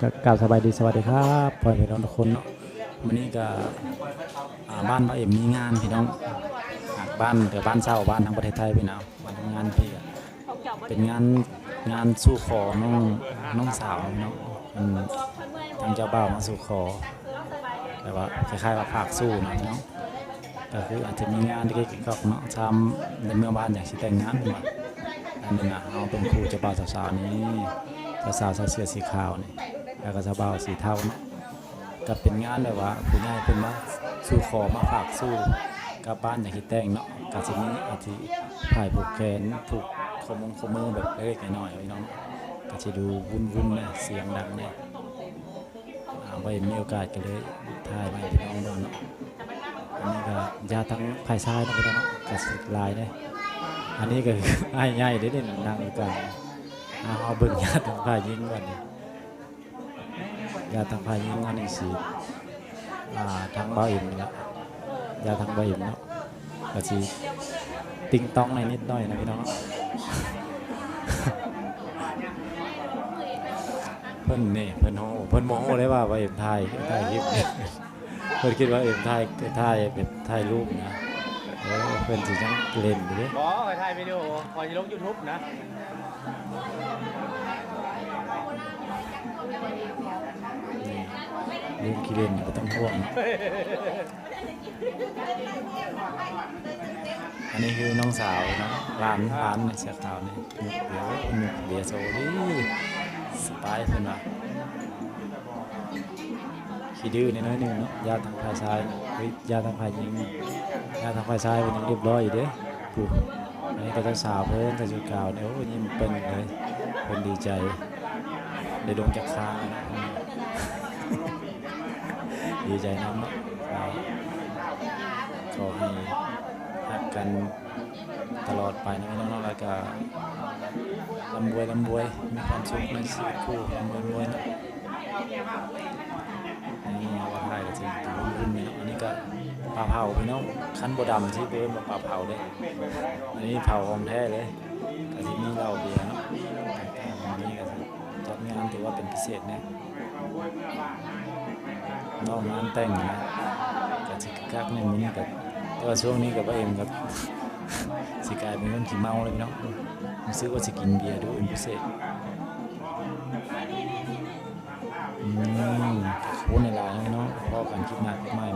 ก็กราบสบายดีสวัสดีครับพ่อพี่น้องทุกคนวันนี้ก็อ่าบ้านพระเอ็มมีงานพี่น้องหากบ้านแต่บ้านเช่าบ้านทั้งประเทศไทยพี่น้องวันทำงานพี่ก็เป็นงานงานสู่ขอน้องน้องสาวพี่น้องมันทางเจ้าบ่าวมาสู่ขอ แต่ว่าคล้ายๆว่าภาคสู้นะพี่น้องก็คืออาจจะมีงานที่เกี่ยวกับเนาะทำในเมืองบ้านอยากสิแต่งงานขึ้นมาอันนี้นะเอาเป็นครูเจ้าบ่าวสาวๆนี้สาวๆใส่เสื้อสีขาวนี่ แล้วก็เจ้าบ่าสีเทาเนาก็เป็นงานแบบว่าผู้ใหญ่เป็นมาสู้ขอมาฝากสู้กับบ้านอย่างที่แต่งเนาะก็สิมีอาทิถ่ายผูกแขนผูกข้อมือข้อมือแบบเล็กๆน้อยๆไว้เนาะก็จะดูวุ่นๆนะเสียงดังเนี่ยอ่าไว้มีโอกาสก็เลยถ่ายมาให้พี่น้องดูเนาะอันนี้ก็ยาทั้งภายซ้ายนะพี่น้องเนาะก็สิลายได้อันนี้ก็คือไอ้ใหญ่เด้เด่นดังอยู่กันเอาเอาเบิ่งยาทั้งภายยิงก่อนนี่ย ยาทางพายิงอันนี้สีอ่าทางเบาอิ่มนี่ละยาทางเบาอิ่มเนาะก็สีติงต้องในอยนิดหน่อยนะพี่น้องเพิ่นนี่เพิ่นโหเพิ่นโมโหเลยว่าว่าเอ็มไทยไทยคลิปเพิ่นคิดว่าเอ็มไทยไทยเป็นไทยรูปนะเออเพิ่นสิจังเล่นอยู่เด้บอไปถ่ายวิดีโอพอจะลงยูทูบนะ ลืมขี้เล่นบ่ต้องห่วงอันนี้คือน้องสาวนะร้านร้านเสียขาวนี่มุกเดียวมุกเดียวโซลี่สไตล์เพิ่นว่าขี้ดื้อในน้อยหนึ่งเนาะยาทางภายซ้ายเฮ้ยยาทางภายยิงยาทางภายซ้ายเป็นยังเรียบร้อยอยู่เด้อปุ๊บอันนี้ก็เจ้าสาวเพิ่นแต่ชุดขาวเนี่ยโอ้ยยิ้มเปิ้นเลยเพิ่นดีใจได้ลงจากค้างนะ ดีใจน้ำนะครับขอให้รักกันตลอดไปนะพี่น้องๆแล้วก็ลำบวยลำบวยมีความสุขในชีวิตคู่ลำบวยลำบวยนะนี่ว่าไทยก็จริงตัวรุ่นนี่เนะอันนี้ก็ปลาเผาพี่น้องคั้นบดำที่เบิ้มปลาเผาเลยอันนี้เผาของแท้เลยก็ที่นี่เราเบียร์เนาะ เป็นพิเศษเนี่ยนอกงานแต่งนะก็สิกักในมือนี้ก็แต่ว่าช่วงนี้กับเอ็มกับสิกลายเป็นคนขี้เมาเลยพี่น้องรู้สึกว่าสิกินเบียร์ดูเป็นพิเศษอืมขอบคุณหลายเนะพ่อกันคิดหน้าคลิปใหม่บ๊ายบาย